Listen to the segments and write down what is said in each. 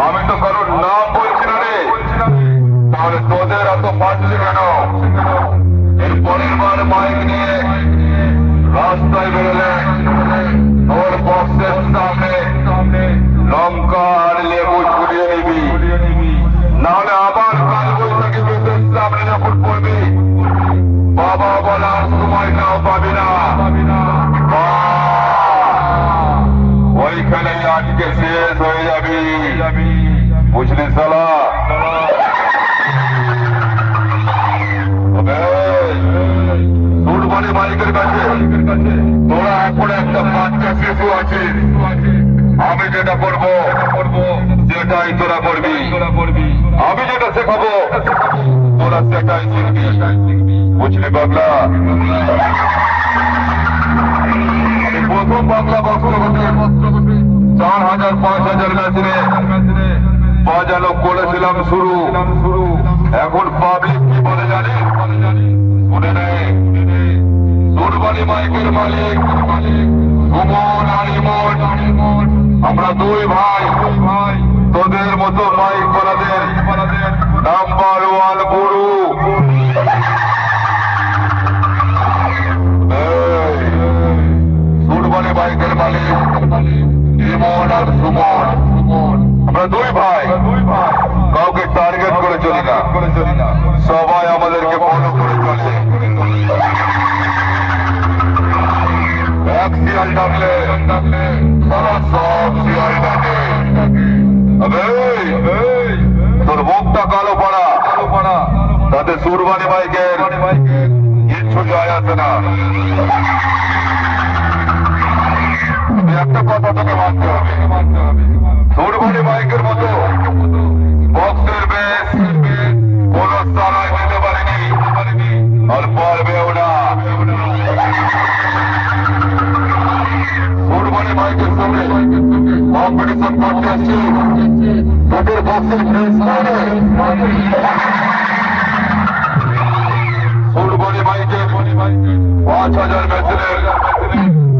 আমি তো কারোর নাম বলছি না রে। তাহলে তোদের এত পাচ্ছি কেন? এর পরের বার মাইক নিয়ে রাস্তায় বেরোলে সামনে যখন পড়বি। বাবা বলার সময় নাও পাবি না বাহ! ওইখানেই আজকে শেষ হয়ে যাবি। বুঝলি সালা? মালিকের কাছে। তোরা এখন একটা শিশু আছে আমি যেটা করব, সেটাই তোরা করবি। আমি যেটা শেখাবো তোরা সেটাই শিখবি। বুঝলি বাংলা আমি প্রথম বাংলা বস্ত্র চার হাজার, পাঁচ হাজার মেশিনে বাজানো করেছিলাম শুরু। এখন পাবলিক কি বলে জানি? শুনে নে। সুরবানি মাইকের মালিক, সুমন আর আমরা দুই ভাই, তোদের মতো মাইক করাদের আর সুমন। আমরা দুই ভাই। কাউকে টার্গেট করে চলি না। সবাই আমাদেরকে ফলো করে চলে। এক শিয়াল ডাকলে, সারা সব শিয়াল ডাকে। তোর মুখটা কালো পাড়া। তাতে সুরবানি বাইকের কিচ্ছু যায় আসে না। একটা কথা তোকে মানতে হবে। সুরবানি বাইকের মতো। বক্সের বেশ। কোন সারাই দিতে পারেনি। আর পারবেও না। মানে। পাঁচ হাজার মেশিনের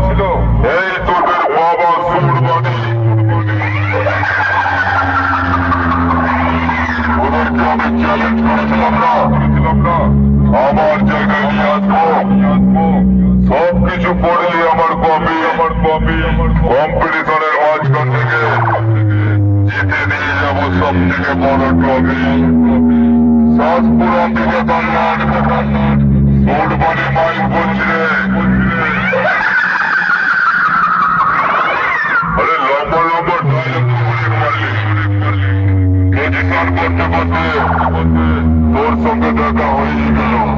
এই তোদের বাবা সুরবানি। ওদেরকে আমার জায়গায় আমার কপি আমার কপি কম্পিটিশনের থেকে নিয়ে যাব সব থেকে বড় ট্রফি। শ্বাসপুরম থেকে কল্যাণ সোটবাড়ি মাইক বলছি অধিকার করতে করতে তোর সঙ্গে দেখা হয়ে গেল।